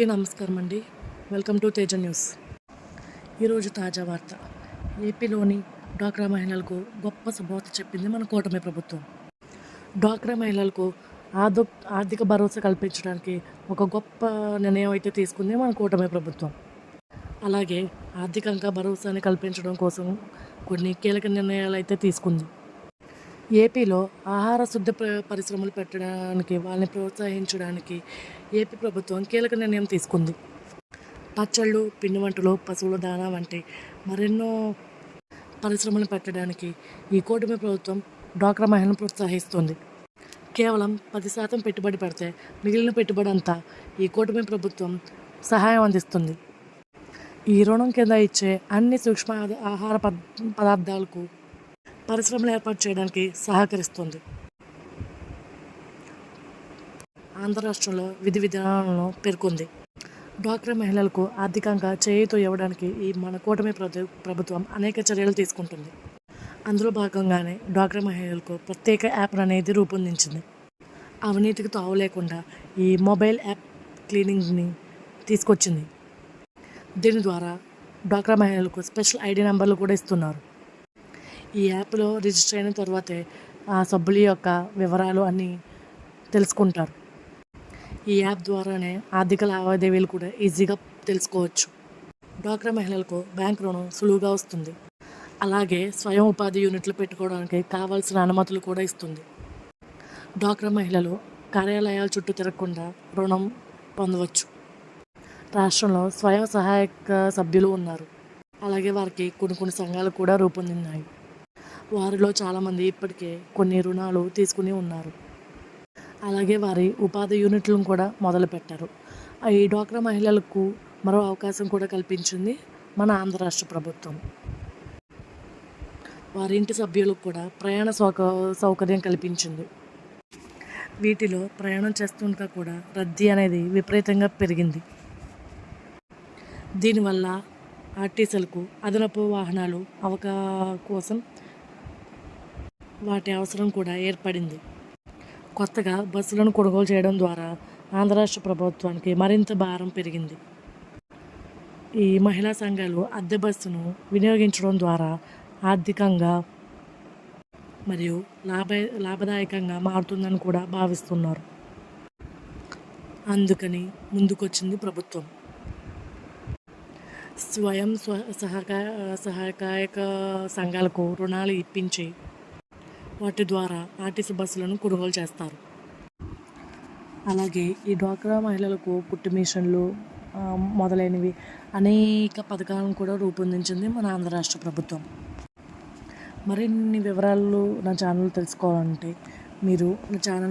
అందరికీ నమస్కారం అండి. Welcome to Teja news. ఈరోజు తాజా వార్త. ఏపీలోని డ్వాక్రా మహిళలకు గొప్ప శుభవార్త చెప్పింది మన కూటమి ప్రభుత్వం. డ్వాక్రా మహిళలకు ఆదో ఆర్థిక భరోసా కల్పించడానికి ఒక గొప్ప నిర్ణయం అయితే తీసుకుంది మన కూటమి ప్రభుత్వం. అలాగే ఆర్థికంగా భరోసాని కల్పించడం కోసం కొన్ని కీలక నిర్ణయాలు అయితే తీసుకుంది. ఏపీలో ఆహార శుద్ధ పరిశ్రమలు పెట్టడానికి వాళ్ళని ప్రోత్సహించడానికి ఏపీ ప్రభుత్వం కీలక నిర్ణయం తీసుకుంది. పచ్చళ్ళు పిండి వంటలు పశువుల దాణా వంటి మరెన్నో పరిశ్రమలు పెట్టడానికి ఈ కూటమి ప్రభుత్వం డ్వాక్రా మహిళను ప్రోత్సహిస్తుంది. కేవలం పది శాతం పెట్టుబడి పెడితే మిగిలిన పెట్టుబడి అంతా ఈ కూటమి ప్రభుత్వం సహాయం అందిస్తుంది. ఈ రుణం కింద ఇచ్చే అన్ని సూక్ష్మ ఆహార పదార్థాలకు పరిశ్రమలు ఏర్పాటు చేయడానికి సహకరిస్తుంది. ఆంధ్ర రాష్ట్రంలో విధి విధానాలను పేర్కొంది. డ్వాక్రా మహిళలకు ఆర్థికంగా చేయూత ఇవ్వడానికి ఈ మన కూటమి ప్రభుత్వం అనేక చర్యలు తీసుకుంటుంది. అందులో భాగంగానే డ్వాక్రా మహిళలకు ప్రత్యేక యాప్ అనేది రూపొందించింది. అవినీతికి తావు లేకుండా ఈ మొబైల్ యాప్ క్లీనింగ్ని తీసుకొచ్చింది. దీని ద్వారా డ్వాక్రా మహిళలకు స్పెషల్ ఐడి నెంబర్లు కూడా ఇస్తున్నారు. ఈ యాప్లో రిజిస్టర్ అయిన తర్వాతే ఆ సభ్యుల యొక్క వివరాలు అన్నీ తెలుసుకుంటారు. ఈ యాప్ ద్వారానే ఆర్థిక లావాదేవీలు కూడా ఈజీగా తెలుసుకోవచ్చు. డ్వాక్రా మహిళలకు బ్యాంక్ రుణం సులువుగా వస్తుంది. అలాగే స్వయం ఉపాధి యూనిట్లు పెట్టుకోవడానికి కావాల్సిన అనుమతులు కూడా ఇస్తుంది. డ్వాక్రా మహిళలు కార్యాలయాల చుట్టూ తిరగకుండా రుణం పొందవచ్చు. రాష్ట్రంలో స్వయం సహాయక సభ్యులు ఉన్నారు. అలాగే వారికి కొన్ని కొన్ని సంఘాలు కూడా రూపొందిన్నాయి. వారిలో చాలామంది ఇప్పటికే కొన్ని రుణాలు తీసుకుని ఉన్నారు. అలాగే వారి ఉపాధి యూనిట్లను కూడా మొదలుపెట్టారు. ఈ డ్వాక్రా మహిళలకు మరో అవకాశం కూడా కల్పించింది మన ఆంధ్ర రాష్ట్ర ప్రభుత్వం. వారి ఇంటి సభ్యులకు కూడా ప్రయాణ సౌక సౌకర్యం కల్పించింది. వీటిలో ప్రయాణం చేస్తుండగా కూడా రద్దీ అనేది విపరీతంగా పెరిగింది. దీనివల్ల ఆర్టీసీలకు అదనపు వాహనాలు అవకా కోసం వాటి అవసరం కూడా ఏర్పడింది. కొత్తగా బస్సులను కొనుగోలు చేయడం ద్వారా ఆంధ్ర రాష్ట్ర ప్రభుత్వానికి మరింత భారం పెరిగింది. ఈ మహిళా సంఘాలు అద్దె బస్సును వినియోగించడం ద్వారా ఆర్థికంగా మరియు లాభ లాభదాయకంగా మారుతుందని కూడా భావిస్తున్నారు. అందుకని ముందుకొచ్చింది ప్రభుత్వం. స్వయం స్వ సహకార సహకారక సంఘాలకు రుణాలు ఇప్పించి వాటి ద్వారా ఆర్టీసీ బస్సులను కొనుగోలు చేస్తారు. అలాగే ఈ డ్వాక్రా మహిళలకు పుట్టి మిషన్లు మొదలైనవి అనేక పథకాలను కూడా రూపొందించింది మన ఆంధ్ర రాష్ట్ర ప్రభుత్వం. మరిన్ని వివరాలు నా ఛానల్ తెలుసుకోవాలంటే మీరు నా ఛానల్